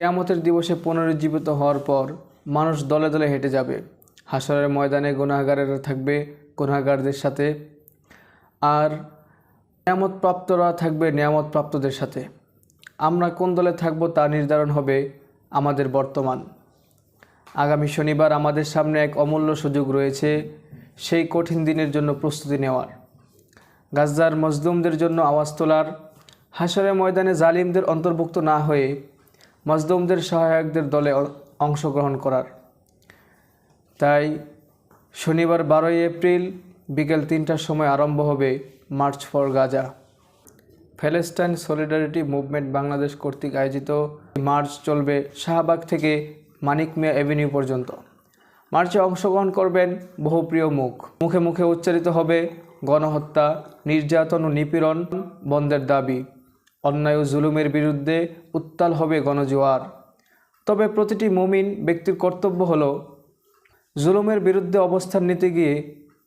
কেয়ামতের দিবসে পুনরুজ্জীবিত হওয়ার পর মানুষ দলে দলে হেঁটে যাবে। হাসরের ময়দানে গুনাহগারেরা থাকবে গুনাহগারদের সাথে আর নিয়ামত প্রাপ্তরা থাকবে নিয়ামত প্রাপ্তদের সাথে। আমরা কোন দলে থাকব তা নির্ধারণ হবে আমাদের বর্তমান। আগামী শনিবার আমাদের সামনে এক অমূল্য সুযোগ রয়েছে সেই কঠিন দিনের জন্য প্রস্তুতি নেওয়ার। গাজদার মজদুমদের জন্য আওয়াজ তোলার। হাসরের ময়দানে জালিমদের অন্তর্ভুক্ত না হয়ে মজদুমদের সহায়কদের দলে অংশগ্রহণ করার। তাই শনিবার বারোই এপ্রিল বিকেল তিনটার সময় আরম্ভ হবে march for Gaza. Palestine solidarity movement Bangladesh কর্তৃক আয়োজিত মার্চ চলবে শাহবাগ থেকে মানিক মিয়া অ্যাভিনিউ পর্যন্ত। মার্চে অংশগ্রহণ করবেন বহু প্রিয় মুখ। মুখে মুখে উচ্চারিত হবে গণহত্যা, নির্যাতন ও নিপীড়ন বন্ধের দাবি। অন্যায় ও জুলুমের বিরুদ্ধে উত্তাল হবে গণজোয়ার। তবে প্রতিটি মুমিন ব্যক্তির কর্তব্য হলো, জুলুমের বিরুদ্ধে অবস্থান নিতে গিয়ে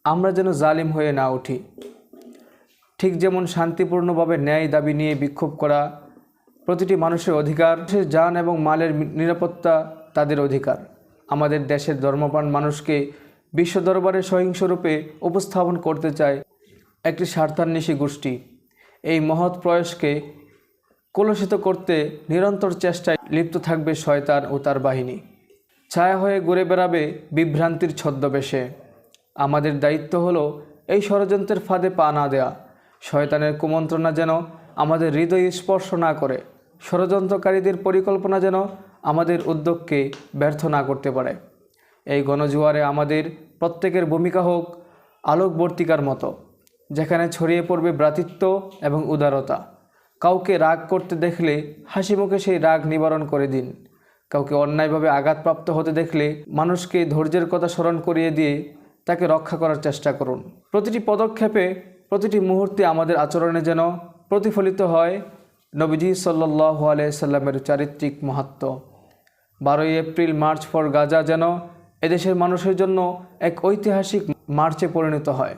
আমরা যেন জালিম হয়ে না উঠি। ঠিক যেমন শান্তিপূর্ণভাবে ন্যায় দাবি নিয়ে বিক্ষোভ করা প্রতিটি মানুষের অধিকার যান এবং মালের নিরাপত্তা তাদের অধিকার। আমাদের দেশের ধর্মপ্রাণ মানুষকে বিশ্ব দরবারে সহিংসরূপে উপস্থাপন করতে চায় একটি স্বার্থান্বেষী গোষ্ঠী। এই মহৎ প্রয়াসকে কলুষিত করতে নিরন্তর চেষ্টায় লিপ্ত থাকবে শয়তান ও তার বাহিনী। ছায়া হয়ে ঘুরে বেড়াবে বিভ্রান্তির ছদ্মবেশে। আমাদের দায়িত্ব হলো এই ষড়যন্ত্রের ফাঁদে পা না দেয়া। শয়তানের কুমন্ত্রণা যেন আমাদের হৃদয় স্পর্শ না করে। ষড়যন্ত্রকারীদের পরিকল্পনা যেন আমাদের উদ্যোগকে ব্যর্থ না করতে পারে। এই গণজোয়ারে আমাদের প্রত্যেকের ভূমিকা হোক আলোকবর্তিকার মতো, যেখানে ছড়িয়ে পড়বে ভ্রাতৃত্ব এবং উদারতা। কাউকে রাগ করতে দেখলে হাসি মুখে সেই রাগ নিবারণ করে দিন। কাউকে অন্যায়ভাবে আঘাতপ্রাপ্ত হতে দেখলে মানুষকে ধৈর্যের কথা স্মরণ করিয়ে দিয়ে তাকে রক্ষা করার চেষ্টা করুন। প্রতিটি পদক্ষেপে প্রতিটি মুহূর্তে আমাদের আচরণে যেন প্রতিফলিত হয় নবীজি সাল্লাহ আলাইসাল্লামের চারিত্রিক মাহাত্ম। বারোই এপ্রিল মার্চ ফর গাজা যেন এদেশের মানুষের জন্য এক ঐতিহাসিক মার্চে পরিণত হয়।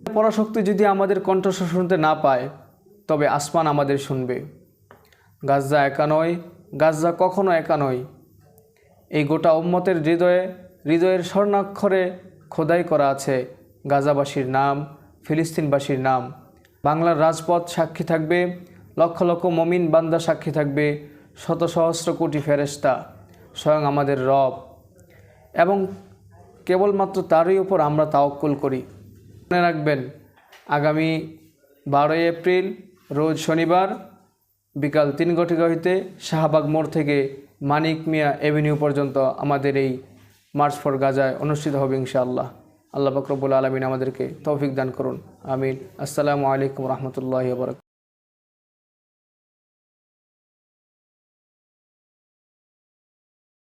পরাশক্তি যদি আমাদের কণ্ঠস্বর শুনতে না পায় তবে আসমান আমাদের শুনবে। গাজ্জা একা নয়, গাজ্জা কখনো একা নয়। এই গোটা উম্মতের হৃদয়ে, হৃদয়ের স্বর্ণাক্ষরে খোদাই করা আছে গাজাবাসীর নাম, ফিলিস্তিনবাসীর নাম। বাংলার রাজপথ সাক্ষী থাকবে, লক্ষ লক্ষ মমিন বান্দা সাক্ষী থাকবে, শত সহস্র কোটি ফেরেস্তা স্বয়ং আমাদের রব। এবং কেবলমাত্র তারই উপর আমরা তাওক্কুল করি। মনে রাখবেন, আগামী বারোই এপ্রিল রোজ শনিবার বিকাল তিন ঘটিকা হইতে শাহবাগ মোড় থেকে মানিক মিয়া এভিনিউ পর্যন্ত আমাদের এই মার্চ ফর গাজায় অনুষ্ঠিত হবে ইনশাআল্লাহ। আল্লাহ বকরবুল আলমিন আমাদেরকে তৌফিক দান করুন। আমিন। আসসালামু আলাইকুম রহমতুল্লাহ বরক